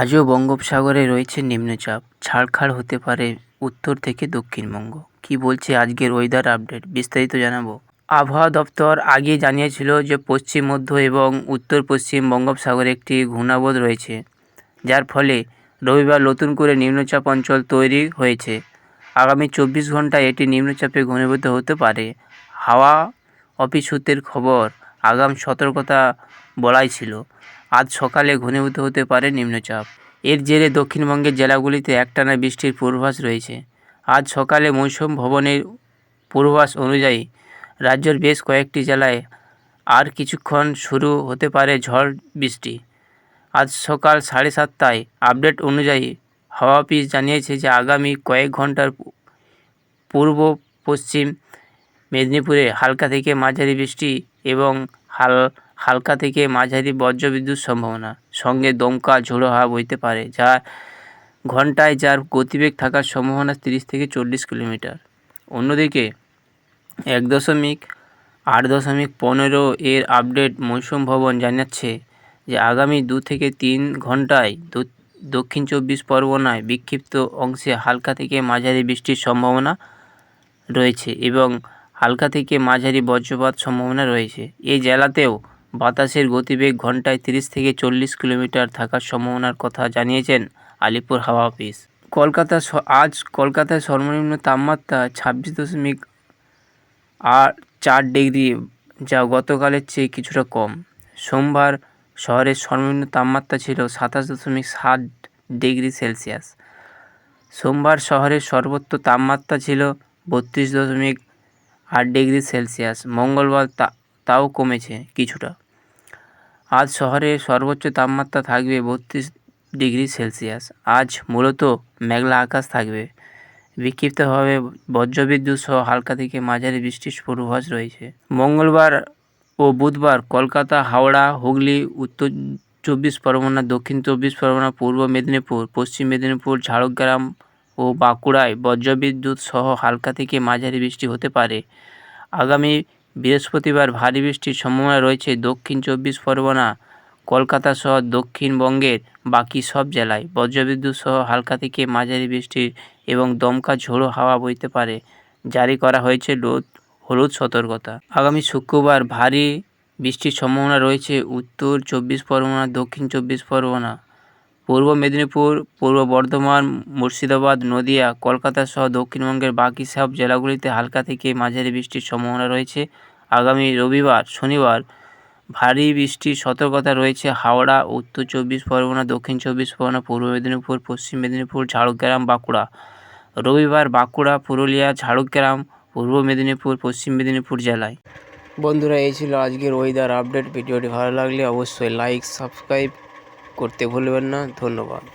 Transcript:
আজও বঙ্গোপসাগরে রয়েছে নিম্নচাপ। ছাড়খাড় হতে পারে উত্তর থেকে দক্ষিণবঙ্গ। কি বলছে আজকের ওয়েদার আপডেট বিস্তারিত জানাব। আবহাওয়া দপ্তর আগে জানিয়েছিল যে পশ্চিম, মধ্য এবং উত্তর পশ্চিম বঙ্গোপসাগরে একটি ঘূর্ণাবোধ রয়েছে, যার ফলে রবিবার নতুন করে নিম্নচাপ অঞ্চল তৈরি হয়েছে। আগামী চব্বিশ ঘন্টায় এটি নিম্নচাপে ঘনীভূত হতে পারে। হাওয়া অফিস সূত্রের খবর আগাম সতর্কতা বলাই ছিল। আজ সকালে ঘনীভূত হতে পারে নিম্নচাপ। এর জেরে দক্ষিণবঙ্গের জেলাগুলিতে একটানা বৃষ্টির পূর্বাভাস রয়েছে। আজ সকালে মৌসুম ভবনের পূর্বাভাস অনুযায়ী রাজ্যের বেশ কয়েকটি জেলায় আর কিছুক্ষণ শুরু হতে পারে ঝড় বৃষ্টি। আজ সকাল সাড়ে সাতটায় আপডেট অনুযায়ী হাওয়া অফিস জানিয়েছে যে আগামী কয়েক ঘণ্টার পূর্ব পশ্চিম মেদিনীপুরে হালকা থেকে মাঝারি বৃষ্টি এবং হাল, হালকা থেকে মাঝারি বজ্রবিদ্যুৎ সম্ভাবনা। সঙ্গে দমকা ঝোড়ো হাওয়া বইতে পারে, যা ঘন্টায় যার গতিবেগ থাকার সম্ভাবনা তিরিশ থেকে চল্লিশ কিলোমিটার। অন্যদিকে এক দশমিক আট দশমিক পনেরো এর আপডেট মৌসুম ভবন জানাচ্ছে যে আগামী দু থেকে তিন ঘন্টায় দক্ষিণ চব্বিশ পরগনায় বিক্ষিপ্ত অংশে হালকা থেকে মাঝারি বৃষ্টির সম্ভাবনা রয়েছে এবং হালকা থেকে মাঝারি বজ্রপাত সম্ভাবনা রয়েছে। এই জেলাতেও বাতাসের গতিবেগ ঘন্টায় তিরিশ থেকে চল্লিশ কিলোমিটার থাকার সম্ভাবনার কথা জানিয়েছেন আলিপুর হাওয়া অফিস। কলকাতা আজ কলকাতায় সর্বনিম্ন তাপমাত্রা ছাব্বিশ দশমিক আট চার ডিগ্রি যা গতকালের চেয়ে কিছুটা কম। সোমবার শহরের সর্বনিম্ন তাপমাত্রা ছিল সাতাশ দশমিক সাত ডিগ্রি সেলসিয়াস। সোমবার শহরের সর্বোচ্চ তাপমাত্রা ছিল বত্রিশ দশমিক আট ডিগ্রি সেলসিয়াস। মঙ্গলবার তা, তাও কমেছে কিছুটা। আজ শহরে সর্বোচ্চ তাপমাত্রা থাকবে বত্রিশ ডিগ্রি সেলসিয়াস। আজ মূলত মেঘলা আকাশ থাকবে। বিক্ষিপ্তভাবে বজ্রবিদ্যুৎ সহ হালকা থেকে মাঝারি বৃষ্টির পূর্বাভাস রয়েছে। মঙ্গলবার ও বুধবার কলকাতা, হাওড়া, হুগলি, উত্তর চব্বিশ পরগনা, দক্ষিণ চব্বিশ পরগনা, পূর্ব মেদিনীপুর, পশ্চিম মেদিনীপুর, ঝাড়গ্রাম ও বাঁকুড়ায় বজ্রবিদ্যুৎ সহ হালকা থেকে মাঝারি বৃষ্টি হতে পারে। আগামী বৃহস্পতিবার ভারী বৃষ্টির সম্ভাবনা রয়েছে দক্ষিণ চব্বিশ পরগনা, কলকাতা সহ দক্ষিণবঙ্গের বাকি সব জেলায়। বজ্রবিদ্যুৎ সহ হালকা থেকে মাঝারি বৃষ্টির এবং দমকা ঝোড়ো হাওয়া বইতে পারে। জারি করা হয়েছে হলুদ সতর্কতা। আগামী শুক্রবার ভারী বৃষ্টির সম্ভাবনা রয়েছে উত্তর চব্বিশ পরগনা, দক্ষিণ চব্বিশ পরগনা। পূর্ব মেদিনীপুর, পূর্ব বর্ধমান, মুর্শিদাবাদ, নদিয়া, কলকাতা সহ দক্ষিণবঙ্গের বাকি সব জেলাগুলিতে হালকা থেকে মাঝারি বৃষ্টির সম্ভাবনা রয়েছে। আগামী রবিবার, শনিবার ভারী বৃষ্টির সতর্কতা রয়েছে হাওড়া, উত্তর চব্বিশ পরগনা, দক্ষিণ চব্বিশ পরগনা, পূর্ব মেদিনীপুর, পশ্চিম মেদিনীপুর, ঝাড়গ্রাম, বাঁকুড়া। রবিবার বাঁকুড়া, পুরুলিয়া, ঝাড়গ্রাম, পূর্ব মেদিনীপুর, পশ্চিম মেদিনীপুর জেলায়। বন্ধুরা, এই ছিল আজকের ওয়েদার আপডেট ভিডিওটি ভালো লাগলে অবশ্যই লাইক সাবস্ক্রাইব করতে ভুলবেন না ধন্যবাদ।